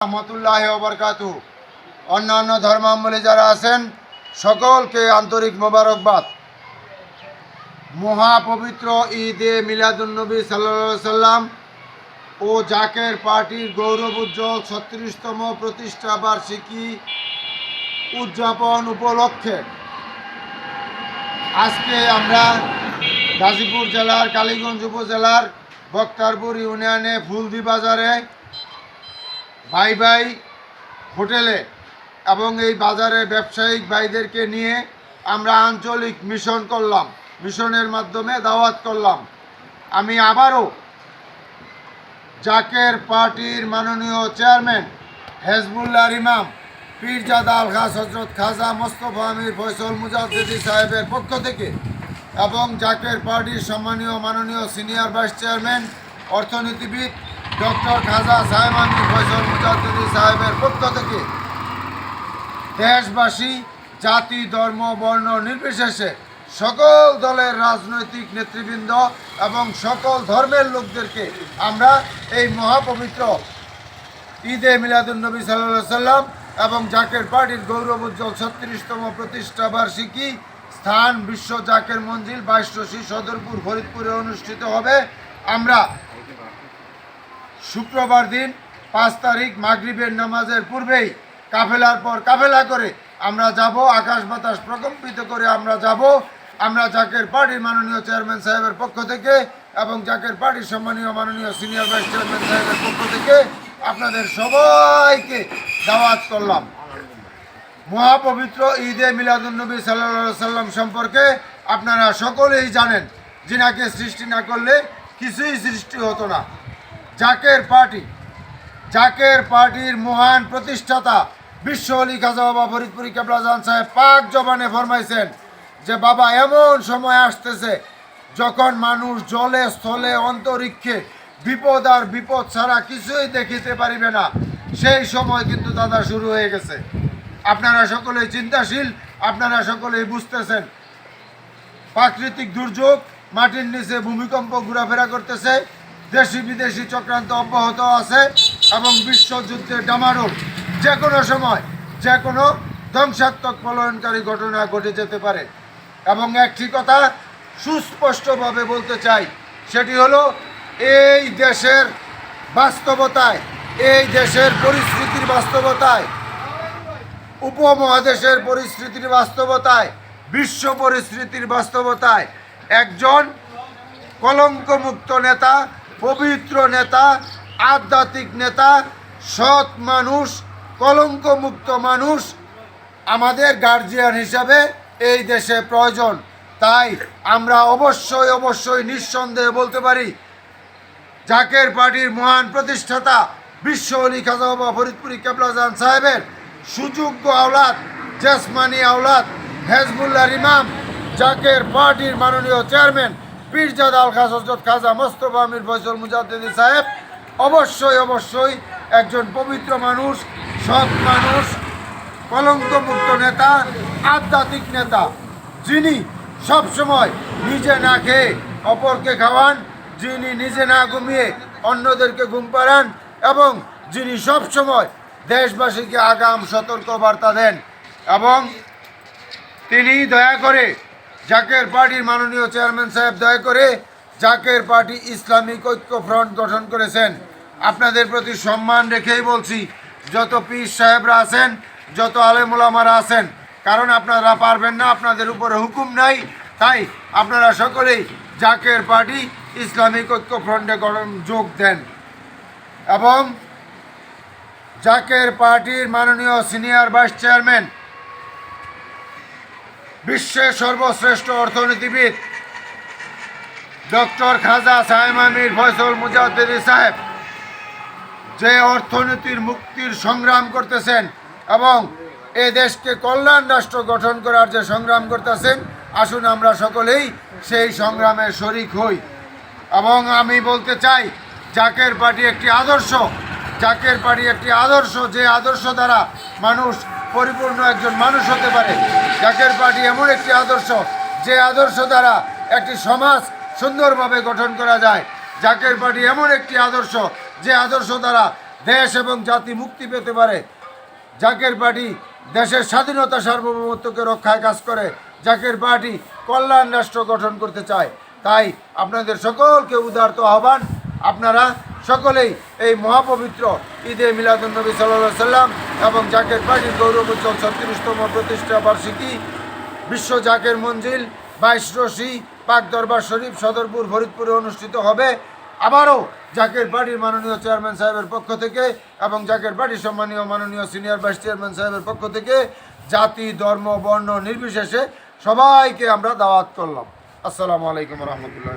রহমতুল্লাহ বরকাত অন্যান্য ধর্মাবলী যারা আছেন, সকলকে আন্তরিক মোবারকবাদ। মহাপবিত্র ঈদে মিলাদুন্নবী সাল্লা সাল্লাম ও জাকের পার্টির গৌরব উজ্জ্বল ছত্রিশতম প্রতিষ্ঠা বার্ষিকী উদযাপন উপলক্ষে আজকে আমরা গাজীপুর জেলার, কালীগঞ্জ উপজেলার, বক্তারপুর ইউনিয়নে ফুলদি বাজারে ভাই ভাই হোটেলে এবং এই বাজারে ব্যবসায়িক ভাইদেরকে নিয়ে আমরা আঞ্চলিক মিশন করলাম, মিশনের মাধ্যমে দাওয়াত করলাম। আমি আবারও জাকের পার্টির মাননীয় চেয়ারম্যান হেজবুল্লাহ ইমাম পীরজাদা আল খাস হজরত খাজা মোস্তফা আমির ফয়সল মুজাদ্দিদি সাহেবের পক্ষ থেকে এবং জাকের পার্টির সম্মানীয় মাননীয় সিনিয়র ভাইস চেয়ারম্যান, অর্থনীতিবিদ ডক্টর খাজা সাহেব আমির ফয়সল মুজাদ্দিদি সাহেবের পক্ষ থেকে দেশবাসী, জাতি, ধর্ম, বর্ণ নির্বিশেষে সকল দলের রাজনৈতিক নেতৃবৃন্দ এবং সকল ধর্মের লোকদেরকে আমরা এই মহাপবিত্র ঈদে মিলাদুলনবী সাল্লাহ সাল্লাম এবং জাকের পার্টির গৌরব উজ্জ্বল ছত্রিশতম প্রতিষ্ঠা বার্ষিকী স্থান বিশ্ব জাকের মঞ্জিল বাইশরশি সদরপুর ফরিদপুরে অনুষ্ঠিত হবে। আমরা শুক্রবার দিন পাঁচ তারিখ মাগরিবের নামাজের পূর্বেই কাফেলার পর কাফেলা করে আমরা যাব, আকাশ বাতাস প্রকম্পিত করে আমরা যাব। আমরা জাকের পার্টির মাননীয় চেয়ারম্যান সাহেবের পক্ষ থেকে এবং জাকের পার্টির সম্মানীয় মাননীয় সিনিয়র ভাইস চেয়ারম্যান সাহেবের পক্ষ থেকে আপনাদের সবাইকে দাওয়াত করলাম। মহাপবিত্র ঈদে মিলাদুন্নবী সাল্লা সাল্লাম সম্পর্কে আপনারা সকলেই জানেন যিনাকে সৃষ্টি না করলে কিছুই সৃষ্টি হতো না। জাকের পার্টি, জাকের পার্টির মহান প্রতিষ্ঠাতা বিশ্ব অলি খাজা বাবা ফরিদপুরি কেবলাজান সাহেব পাক জবানে ফরমাইছেন যে, বাবা, এমন সময় আসতেছে যখন মানুষ জলে, স্থলে, অন্তরিক্ষে বিপদ আর বিপদ ছাড়া কিছুই দেখিতে পারিবে না। সেই সময় কিন্তু দাদা শুরু হয়ে গেছে। আপনারা সকলেই চিন্তাশীল, আপনারা সকলেই বুঝতেছেন। প্রাকৃতিক দুর্যোগ মাটির নিচে ভূমিকম্প ঘোরাফেরা করতেছে। দেশি বিদেশি চক্রান্ত অব্যাহত আছে এবং বিশ্বযুদ্ধের ডামারোল যে কোনো সময় যে কোনো ধ্বংসাত্মক পলায়নকারী ঘটনা ঘটে যেতে পারে। এবং একটি কথা সুস্পষ্টভাবে বলতে চাই, সেটি হলো এই দেশের বাস্তবতায়, এই দেশের পরিস্থিতির বাস্তবতায়, উপমহাদেশের পরিস্থিতির বাস্তবতায়, বিশ্ব পরিস্থিতির বাস্তবতায় একজন কলঙ্কমুক্ত নেতা পবিত্র নেতা, আধ্যাত্মিক নেতা, সৎ মানুষ, কলঙ্কমুক্ত মানুষ আমাদের গার্জিয়ান হিসাবে এই দেশে প্রয়োজন। তাই আমরা অবশ্যই অবশ্যই নিঃসন্দেহে বলতে পারি, জাকের পার্টির মহান প্রতিষ্ঠাতা বিশ্ব অলি খাজা বাবা ফরিদপুরি কেবলাজান সাহেবের সুযোগ্য আওলাদ, জেসমানি আওলাদ হেজবুল্লাহ ইমাম, জাকের পার্টির মাননীয় চেয়ারম্যান পীরজাদ আল খাস খাজা মোস্তফা আমির ফয়সল মুজাদ্দিদি সাহেব, অবশ্যই অবশ্যই একজন পবিত্র মানুষ, সৎ মানুষ, কলঙ্কমুক্ত নেতা, আধ্যাত্মিক নেতা, যিনি সবসময় নিজে না খেয়ে অপরকে খাওয়ান, যিনি নিজে না ঘুমিয়ে অন্যদেরকে ঘুম পাড়ান এবং যিনি সবসময় দেশবাসীকে আগাম সতর্ক বার্তা দেন এবং তিনি দয়া করে জাকের পার্টির মাননীয় চেয়ারম্যান সাহেব দয়া করে জাকের পার্টি ইসলামিক ঐক্য ফ্রন্ট গঠন করেছেন। আপনাদের প্রতি সম্মান রেখেই বলছি, যত পীর সাহেবরা আছেন, যত আলেমুলামারা আছেন, কারণ আপনারা পারবেন না, আপনাদের উপরে হুকুম নাই। তাই আপনারা সকলেই জাকের পার্টি ইসলামিক ঐক্য ফ্রন্টে গঠন, যোগ দেন। এবং জাকের পার্টির মাননীয় সিনিয়র ভাইস চেয়ারম্যান বিশ্বের সর্বশ্রেষ্ঠ অর্থনীতিবিদ ডক্টর খাজা সাহেব আমির ফয়সল মুজাদ্দিদি সাহেব, যে অর্থনীতির মুক্তির সংগ্রাম করতেছেন এবং এ দেশকে কল্যাণ রাষ্ট্র গঠন করার যে সংগ্রাম করতেছেন, আসুন আমরা সকলেই সেই সংগ্রামে শরিক হই। এবং আমি বলতে চাই, জাকের পার্টি একটি আদর্শ, জাকের পার্টি একটি আদর্শ, যে আদর্শ দ্বারা মানুষ পরিপূর্ণ একজন মানুষ হতে পারে। জাকের পার্টি এমন একটি আদর্শ, যে আদর্শ দ্বারা একটি সমাজ সুন্দরভাবে গঠন করা যায়। জাকের পার্টি এমন একটি আদর্শ, যে আদর্শ দ্বারা দেশ এবং জাতি মুক্তি পেতে পারে। জাকের পার্টি দেশের স্বাধীনতা সার্বভৌমত্বকে রক্ষায় কাজ করে। জাকের পার্টি কল্যাণ রাষ্ট্র গঠন করতে চায়। তাই আপনাদের সকলকে উদারত আহ্বান। আপনারা সকলেই এই মহাপবিত্র ঈদে মিলাদুলনবী সাল্লাহ সাল্লাম এবং জাকের পার্টির গৌরবোজ্জ্বল ছত্রিশতম প্রতিষ্ঠা বার্ষিকী, বিশ্ব জাকের মঞ্জিল, বাইশ রশি, পাক দরবার শরীফ, সদরপুর, ফরিদপুরে অনুষ্ঠিত হবে। আবারও জাকের পার্টির মাননীয় চেয়ারম্যান সাহেবের পক্ষ থেকে এবং জাকের পার্টির সম্মানীয় মাননীয় সিনিয়র ভাইস চেয়ারম্যান সাহেবের পক্ষ থেকে জাতি, ধর্ম, বর্ণ নির্বিশেষে সবাইকে আমরা দাওয়াত করলাম। আসসালামু আলাইকুম রহমতুল্লাহ